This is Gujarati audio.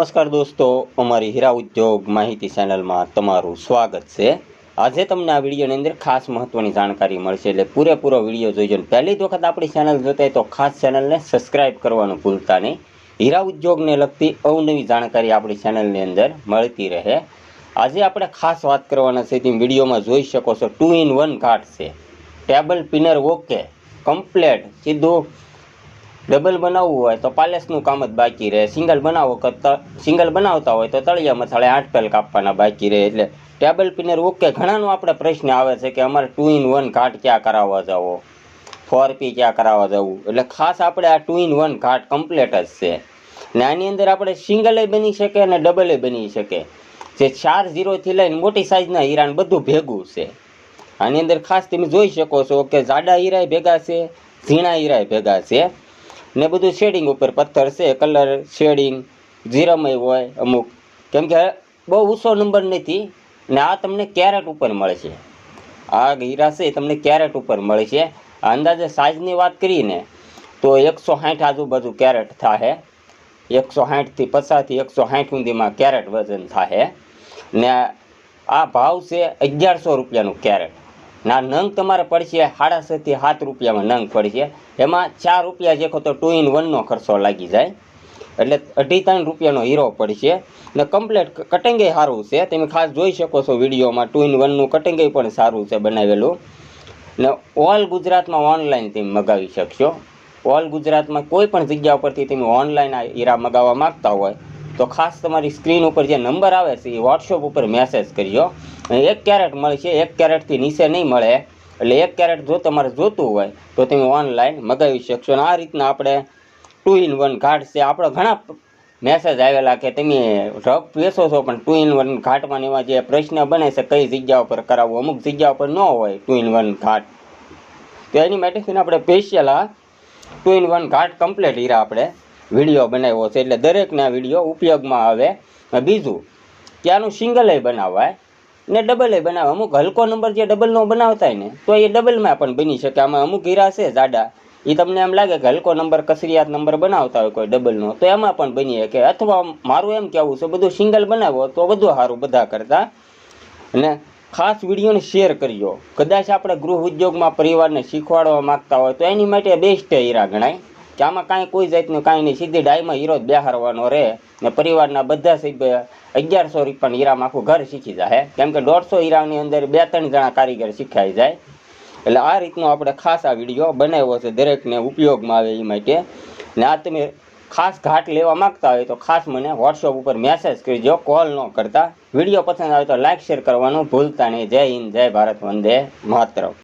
નમસ્કાર દોસ્તો, અમારી હીરા ઉદ્યોગ માહિતી ચેનલમાં તમારું સ્વાગત છે. આજે તમને આ વિડીયોની અંદર ખાસ મહત્ત્વની જાણકારી મળશે એટલે પૂરેપૂરો વીડિયો જોઈજો પહેલી જ વખત આપણી ચેનલ જોતા હોય તો ખાસ ચેનલને સબસ્ક્રાઈબ કરવાનું ભૂલતા નહીં. હીરા ઉદ્યોગને લગતી અવનવી જાણકારી આપણી ચેનલની અંદર મળતી રહે. આજે આપણે ખાસ વાત કરવાના છે, તેમ વિડીયોમાં જોઈ શકો છો, ટુ ઇન વન ઘાટ છે. ટેબલ પિનર ઓકે, કમ્પ્લેટ, સીધું ડબલ બનાવવું હોય તો પાલેસનું કામ જ બાકી રહે. સિંગલ બનાવો સિંગલ બનાવતા હોય તો તળિયા મથાળે આઠ પેલ કાપવાના બાકી રહે. એટલે ટેબલ પિનર ઓકે. ઘણાનો આપણે પ્રશ્ન આવે છે કે અમારે ટુ ઇન વન ઘાટ ક્યાં કરાવવા જાવો? ફોર પી ક્યાં કરાવવા જવું? એટલે ખાસ આપણે આ ટુ ઇન વન ઘાટ કમ્પ્લેટ જ છે. ને આની અંદર આપણે સિંગલે બની શકે અને ડબલે બની શકે. જે ચાર ઝીરોથી લઈને મોટી સાઇઝના હીરાને બધું ભેગું છે. આની અંદર ખાસ તમે જોઈ શકો છો કે જાડા હીરાય ભેગા છે, ઝીણા હીરાય ભેગા છે. ને બધું શેડિંગ ઉપર પથ્થર છે કલર શેડિંગ ઝીરામય હોય અમુક. કેમ કે બહુ ઊંચો નંબર નથી ને આ તમને કેરેટ ઉપર મળે છે. આ હીરા છે તમને કેરેટ ઉપર મળે છે. આ અંદાજે સાઇઝની વાત કરીને તો એકસો સાઠ આજુબાજુ કેરેટ થાય એકસો સાઠથી પચાસથી એકસો સાઠ સુધીમાં કેરેટ વજન થાય ને આ ભાવ છે અગિયારસો રૂપિયાનું કેરેટ ના, નંગ તમારે પડશે સાડા સાત રૂપિયામાં નંગ પડશે. એમાં ચાર રૂપિયા જેખો તો ટુ ઇન વનનો ખર્ચો લાગી જાય. એટલે અઢી ત્રણ રૂપિયાનો હીરો પડશે. ને કમ્પ્લેટ કટિંગે સારું છે. તમે ખાસ જોઈ શકો છો વિડીયોમાં ટુ ઇન વનનું કટિંગે પણ સારું છે બનાવેલું. ને ઓલ ગુજરાતમાં ઓનલાઈન તમે મગાવી શકશો. ઓલ ગુજરાતમાં કોઈ પણ જગ્યા ઉપરથી તમે ઓનલાઈન હીરા મગાવવા માગતા હોય તો ખાસ તમારી સ્ક્રીન ઉપર જે નંબર આવે છે, એ વોટ્સઅપ ઉપર મેસેજ કરજો. એક કેરેટ મળશે એક કેરેટથી નીચે નહીં મળે. એટલે એક કેરેટ જો તમારે જોતું હોય, તો તમે ઓનલાઈન મગાવી શકશો. અને આ રીતના આપણે ટુ ઇન વન ઘાટ છે. આપણે ઘણા મેસેજ આવેલા કે તમે રફ વેચો છો, પણ ટુ ઇન વન ઘાટમાં એવા જે પ્રશ્ન બને છે, કઈ જગ્યા ઉપર કરાવવું, અમુક જગ્યા ઉપર ન હોય ટુ ઇન વન ઘાટ તો એની માટે આપણે સ્પેશિયલ આ ટુ ઇન વન ઘાટ કમ્પ્લીટ હીરા આપણે. વીડિયો બનાવ્યો છે એટલે દરેકને વીડિયો ઉપયોગમાં આવે. બીજું, ત્યાંનું સિંગલે બનાવાય ને ડબલે બનાવે અમુક હલકો નંબર જે ડબલનો બનાવતા હોય ને, તો એ ડબલમાં પણ બની શકે. આમાં અમુક હીરા છે, જાડા. એ તમને એમ લાગે કે હલકો નંબર કસરિયાત નંબર બનાવતા હોય કોઈ ડબલનો તો એમાં પણ બની શકે. અથવા મારું એમ કહેવું છે, બધું સિંગલ બનાવો તો વધુ સારું બધા કરતાં. અને ખાસ વિડીયોને શેર કરજો કદાચ આપણે ગૃહ ઉદ્યોગમાં પરિવારને શીખવાડવા માંગતા હોય તો એની માટે બેસ્ટ હીરા ગણાય. કે આમાં કાંઈ કોઈ જાતનું કાંઈ નહીં. સીધી ડાયમાં હીરો જ બેહારવાનો રહે. ને પરિવારના બધા સભ્ય અગિયારસો રૂપિયાના હીરામાં આખું ઘર શીખી જાય. કેમ કે દોઢસો હીરાની અંદર બે ત્રણ જણા કારીગર શીખાઈ જાય. એટલે આ રીતનો આપણે ખાસ આ વીડિયો બનાવ્યો છે દરેકને ઉપયોગમાં આવે એ માટે ને આ તમે ખાસ ઘાટ લેવા માંગતા હોય તો ખાસ મને વોટ્સઅપ ઉપર મેસેજ કરજો કોલ ન કરતા. વીડિયો પસંદ આવે તો લાઇક શેર કરવાનું ભૂલતા નહીં. જય હિન્દ, જય ભારત, વંદે માતરમ.